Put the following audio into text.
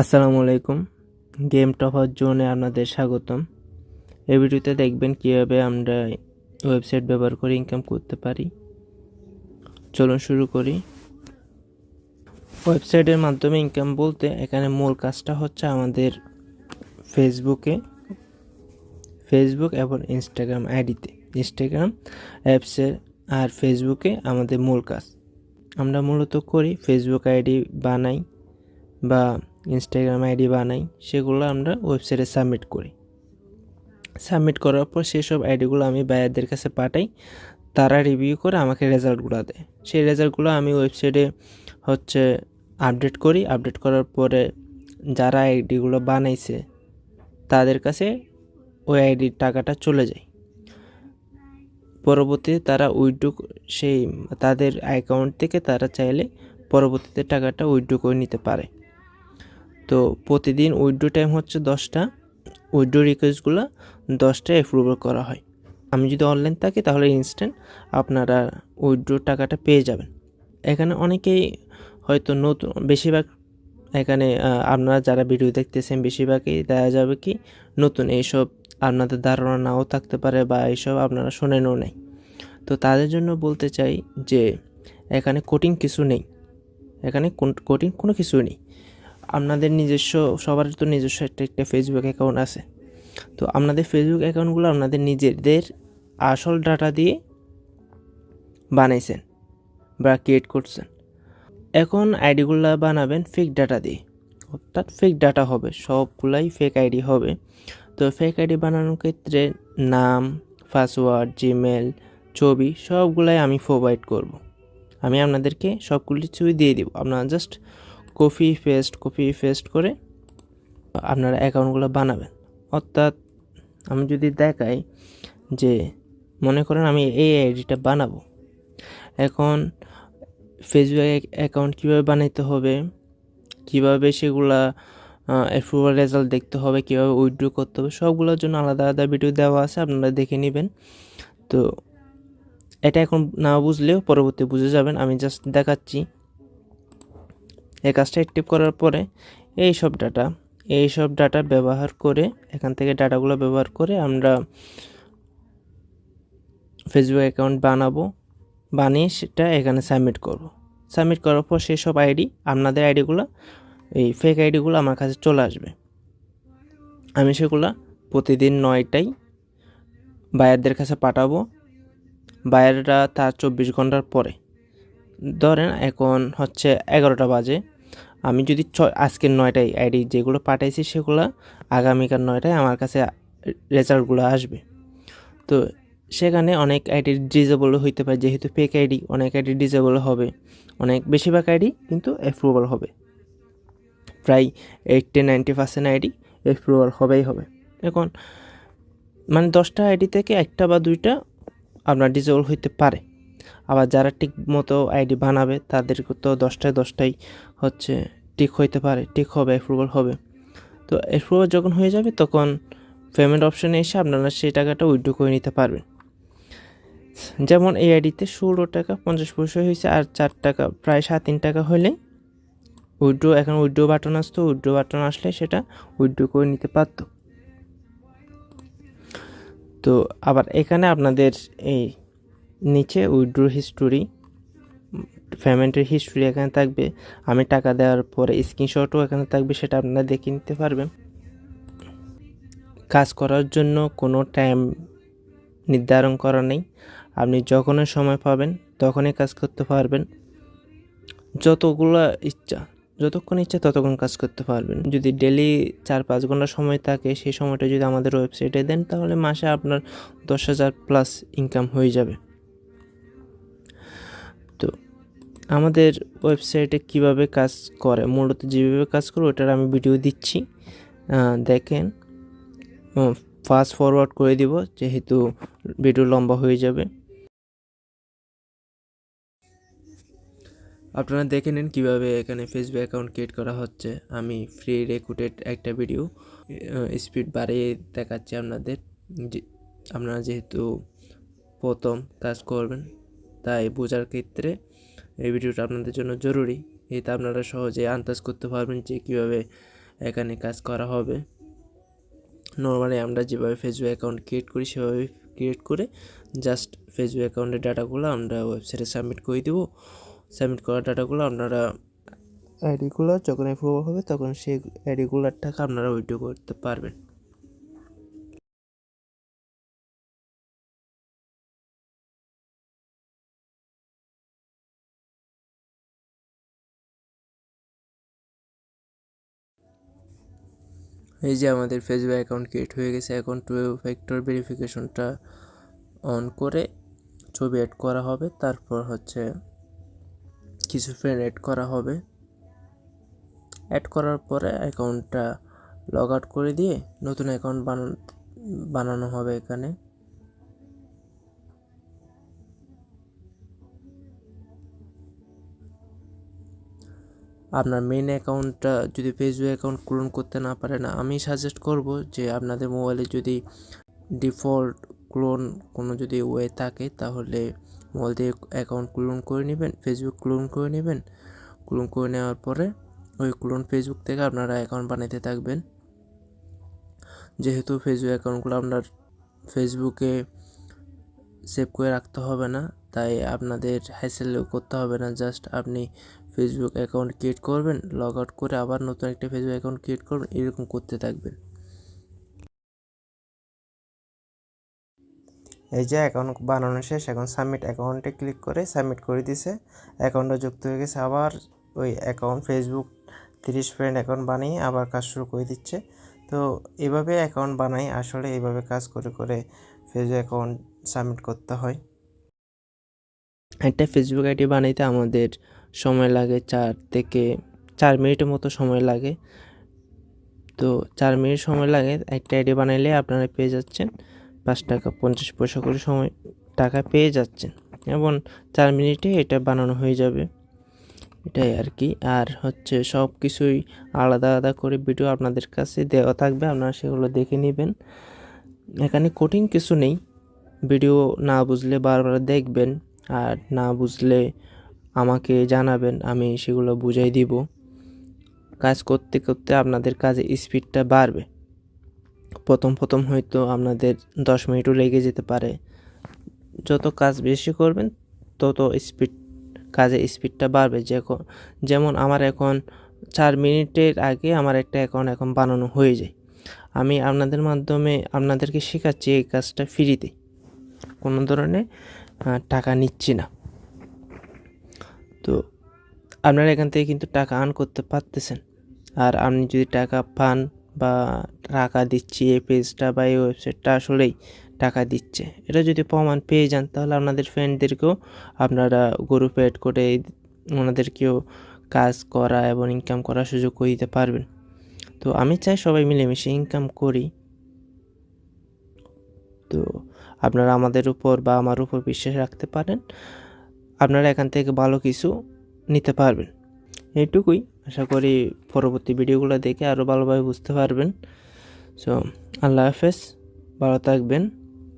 আসসালামু আলাইকুম। Game topper জোনে আপনাদের স্বাগতম। এই ভিডিওতে দেখবেন কীভাবে আমরা ওয়েবসাইট ব্যবহার করে ইনকাম করতে পারি। চলুন শুরু করি। ওয়েবসাইটের মাধ্যমে ইনকাম বলতে এখানে মূল কাজটা হচ্ছে আমাদের ফেসবুকে ফেসবুক এবং ইনস্টাগ্রাম আইডিতে। ইনস্টাগ্রাম অ্যাপসের আর ফেসবুকে আমাদের মূল কাজ। আমরা মূলত করি ফেসবুক আইডি বানাই বা ইনস্টাগ্রাম আইডি বানাই, সেগুলো আমরা ওয়েবসাইটে সাবমিট করি। সাবমিট করার পর সেসব আইডিগুলো আমি বায়ারদের কাছে পাঠাই, তারা রিভিউ করে আমাকে রেজাল্টগুলো দেয়। সেই রেজাল্টগুলো আমি ওয়েবসাইটে হচ্ছে আপডেট করি আপডেট করার পরে যারা আইডিগুলো বানাইছে, তাদের কাছে ওই আইডির টাকাটা চলে যায়। পরবর্তীতে তারা উইথড্র সেই তাদের অ্যাকাউন্ট থেকে তারা চাইলে পরবর্তীতে টাকাটা উইথড্র করে নিতে পারে। তো প্রতিদিন উইথড্র টাইম হচ্ছে দশটা। উইথড্র রিকোয়েস্টগুলো দশটায় অ্যাপ্রুভাল করা হয়। আমি যদি অনলাইন থাকি তাহলে ইনস্ট্যান্ট আপনারা উইথড্র টাকাটা পেয়ে যাবেন। এখানে অনেকেই হয়তো নতুন, বেশিরভাগ এখানে আপনারা যারা ভিডিও দেখতেছেন বেশিরভাগই দেখা যাবে কি নতুন। এইসব আপনাদের ধারণা নাও থাকতে পারে বা এইসব আপনারা শোনেনও নেই। তো তাদের জন্য বলতে চাই যে এখানে কঠিন কিছু নেই। এখানে কঠিন কোনো কিছু নেই। আপনাদের নিজস্ব, সবার তো নিজস্ব একটা একটা ফেসবুক অ্যাকাউন্ট আছে। তো আপনাদের ফেসবুক অ্যাকাউন্টগুলো আপনাদের নিজেদের আসল ডাটা দিয়ে বানাইছেন বা ক্রিয়েট করছেন। এখন আইডিগুলো বানাবেন ফেক ডাটা দিয়ে। অর্থাৎ ফেক ডাটা হবে, সবগুলাই ফেক আইডি হবে। তো ফেক আইডি বানানোর ক্ষেত্রে নাম পাসওয়ার্ড জিমেল ছবি সবগুলাই আমি প্রোভাইড করব। আমি আপনাদেরকে সবগুলো ছবি দিয়ে দিব। আপনারা just copy paste copy paste করে আপনারা অ্যাকাউন্টগুলো বানাবেন। অর্থাৎ আমি যদি দেখাই যে মনে করেন আমি এই আইডিটা বানাবো। এখন ফেসবুক অ্যাকাউন্ট কীভাবে বানাইতে হবে, কীভাবে সেগুলা অ্যাপ্রুভাল রেজাল্ট দেখতে হবে, কীভাবে উইথড্র করতে হবে, সবগুলোর জন্য আলাদা আলাদা ভিডিও দেওয়া আছে, আপনারা দেখে নেবেন। তো এটা এখন না বুঝলেও পরবর্তী বুঝে যাবেন, আমি জাস্ট দেখাচ্ছি। এই কাজটা অ্যাক্টিভ করার পরে এই সব ডাটা এই সব ডাটা ব্যবহার করে, এখান থেকে ডাটাগুলো ব্যবহার করে আমরা ফেসবুক অ্যাকাউন্ট বানাবো, বানিয়ে সেটা এখানে সাবমিট করব। সাবমিট করার পর সেই সব আইডি আপনাদের আইডিগুলো এই ফেক আইডিগুলো আমার কাছে চলে আসবে। আমি সেগুলো প্রতিদিন নয়টাই বায়ারদের কাছে পাঠাবো। বায়াররা তার চব্বিশ ঘণ্টার পরে, ধরেন এখন হচ্ছে এগারোটা বাজে। আমি যদি ছ আজকের নয়টায় আইডি যেগুলো পাঠাইছি সেগুলো আগামীকাল নয়টায় আমার কাছে রেজাল্টগুলো আসবে। তো সেখানে অনেক আইডি ডিজেবল হইতে পারে, যেহেতু ফেক আইডি, অনেক আইডি ডিজেবল হবে। অনেক বেশিরভাগ আইডি কিন্তু অ্যাপ্রুভাল হবে। প্রায় eighty ninety percent ID approval হবেই হবে। এখন মানে দশটা আইডি থেকে একটা বা দুইটা আপনার ডিজেবল হইতে পারে। আবার যারা ঠিক মতো আইডি বানাবে তাদের তো দশটায় দশটাই হচ্ছে ঠিক হইতে পারে, ঠিক হবে অ্যাপ্রুভাল হবে। তো অ্যাপ্রুভাল যখন হয়ে যাবে, তখন পেমেন্ট অপশানে এসে আপনারা সেই টাকাটা উইথড্র করে নিতে পারবেন। যেমন এই আইডিতে ষোলো টাকা পঞ্চাশ পয়সা হয়েছে, আর চার টাকা, প্রায় সাত তিন টাকা হলে উইথড্র এখন উইথড্র বাটন আসতো উইথড্র বাটন আসলে সেটা উইথড্র করে নিতে পারতো। তো আবার এখানে আপনাদের এই নিচে উইথড্র হিস্টোরি পেমেন্টের হিস্ট্রি এখানে থাকবে। আমি টাকা দেওয়ার পরে স্ক্রিনশটও এখানে থাকবে, সেটা আপনারা দেখে নিতে পারবেন। কাজ করার জন্য কোনো টাইম নির্ধারণ করা নেই। আপনি যখনই সময় পাবেন, তখনই কাজ করতে পারবেন। যতগুলো ইচ্ছা, যতক্ষণ ইচ্ছা ততক্ষণ কাজ করতে পারবেন। যদি ডেলি চার পাঁচ ঘণ্টা সময় থাকে, সেই সময়টা যদি আমাদের ওয়েবসাইটে দেন, তাহলে মাসে আপনার দশ হাজার প্লাস ইনকাম হয়ে যাবে। আমাদের ওয়েবসাইটে কীভাবে কাজ করে? মূলত যেভাবে কাজ করে ওটার আমি ভিডিও দিচ্ছি। দেখেন। ফাস্ট ফরওয়ার্ড করে দিব, যেহেতু ভিডিও লম্বা হয়ে যাবে। আপনারা দেখে নিন কীভাবে এখানে ফেসবুক অ্যাকাউন্ট ক্রিয়েট করা হচ্ছে। আমি ফ্রি রেকুটেড একটা ভিডিও স্পিড বাড়িয়ে দেখাচ্ছি আপনাদের। আপনারা যেহেতু প্রথম কাজ করবেন, তাই বোঝার ক্ষেত্রে এই ভিডিওটা আপনাদের জন্য জরুরি। এতে আপনারা সহজে আন্দাজ করতে পারবেন যে কীভাবে এখানে কাজ করা হবে। নর্মালি আমরা যেভাবে ফেসবুক অ্যাকাউন্ট ক্রিয়েট করি, সেভাবে ক্রিয়েট করে জাস্ট ফেসবুক অ্যাকাউন্টের ডাটাগুলো আমরা ওয়েবসাইটে সাবমিট করে দেব। সাবমিট করা ডাটাগুলো আপনারা আইডিগুলো যখন অ্যাপ্রুভ হবে, তখন সেই আইডিগুলোর টাকা আপনারা উইথড্র করতে পারবেন। এই যে আমাদের ফেসবুক অ্যাকাউন্ট ক্রিয়েট হয়ে গেছে, এখন টু ফ্যাক্টর ভেরিফিকেশনটা অন করে ছবি অ্যাড করা হবে, তারপর হচ্ছে কিছু ফ্রেন্ড অ্যাড করা হবে। অ্যাড করার পরে অ্যাকাউন্টটা লগ আউট করে দিয়ে নতুন অ্যাকাউন্ট বানানো বানানো হবে এখানে। আপনার মেন অ্যাকাউন্টটা যদি ফেসবুক অ্যাকাউন্ট ক্লোন করতে না পারেন আমি সাজেস্ট করব যে আপনাদের মোবাইলে যদি ডিফল্ট ক্লোন কোনো যদি ওয়ে থাকে, তাহলে মোবাইল দিয়ে অ্যাকাউন্ট ক্লোন করে নেবেন ফেসবুক ক্লোন করে নেবেন। ক্লোন করে নেওয়ার পরে ওই ক্লোন ফেসবুক থেকে আপনারা অ্যাকাউন্ট বানাতে থাকবেন। যেহেতু ফেসবুক অ্যাকাউন্টগুলো আপনার ফেসবুকে সেভ করে রাখতে হবে না তাই আপনাদের হ্যাসেল করতে হবে না। জাস্ট আপনি ফেসবুক অ্যাকাউন্ট ক্রিয়েট করবেন লগ আউট করে আবার নতুন একটা ফেসবুক অ্যাকাউন্ট ক্রিয়েট করবেন, এরকম করতে থাকবেন। এই যে অ্যাকাউন্ট বানানো শেষ, এখন সাবমিট অ্যাকাউন্টে ক্লিক করে সাবমিট করে দিছে। অ্যাকাউন্টটা যুক্ত হয়ে গেছে, আবার ওই অ্যাকাউন্ট ফেসবুক তিরিশ ফ্রেন্ড অ্যাকাউন্ট বানিয়ে আবার কাজ শুরু করে দিচ্ছে। তো এভাবে অ্যাকাউন্ট বানাই, আসলে এইভাবে কাজ করে করে ফেসবুক অ্যাকাউন্ট সাবমিট করতে হয়। একটা ফেসবুক আইডি বানাইতে আমাদের সময় লাগে চার থেকে চার মিনিটের মতো সময় লাগে। তো চার মিনিট সময় লাগে একটা আইডি বানাইলে আপনারা পেয়ে যাচ্ছেন পাঁচ টাকা, পঞ্চাশ পয়সা করে সময় টাকা পেয়ে যাচ্ছেন। এবং চার মিনিটে এটা বানানো হয়ে যাবে। এটাই আর কি। আর হচ্ছে সব কিছুই আলাদা আলাদা করে ভিডিও আপনাদের কাছে দেওয়া থাকবে, আপনারা সেগুলো দেখে নেবেন। এখানে কঠিন কিছু নেই। ভিডিও না বুঝলে বারবার দেখবেন। আর না বুঝলে আমাকে জানাবেন, আমি সেগুলো বুঝাই দিব। কাজ করতে করতে আপনাদের কাজে স্পিডটা বাড়বে। প্রথম প্রথম হয়তো আপনাদের দশ মিনিটও লেগে যেতে পারে। যত কাজ বেশি করবেন, তত স্পিড কাজে স্পিডটা বাড়বে। যেমন আমার এখন চার মিনিটের আগে আমার একটা অ্যাকাউন্ট এখন বানানো হয়ে যায়। আমি আপনাদের মাধ্যমে আপনাদেরকে শেখাচ্ছি এই কাজটা ফ্রিতে। কোনো ধরনের টাকা নিচ্ছি না। তো আপনারা এখান থেকে কিন্তু টাকা আর্ন করতে পারতেছেন। আর আপনি যদি টাকা পান বা টাকা দিচ্ছি, এই পেজটা বা এই ওয়েবসাইটটা আসলেই টাকা দিচ্ছে। এটা যদি প্রমাণ পেয়ে যান, তাহলে আপনাদের ফ্রেন্ডদেরকেও আপনারা গ্রুপে অ্যাড করে ওনাদেরকেও কাজ করা এবং ইনকাম করার সুযোগ করে দিতে পারবেন। তো আমি চাই সবাই মিলেমিশে ইনকাম করি। আপনারা আমাদের উপর বা আমার উপর বিশ্বাস রাখতে পারেন। আপনারা এখান থেকে ভালো কিছু নিতে পারবেন। এইটুকুই আশা করি পরবর্তী ভিডিওগুলো দেখে আরও ভালোভাবে বুঝতে পারবেন। সো আল্লাহ হাফেজ। ভালো থাকবেন।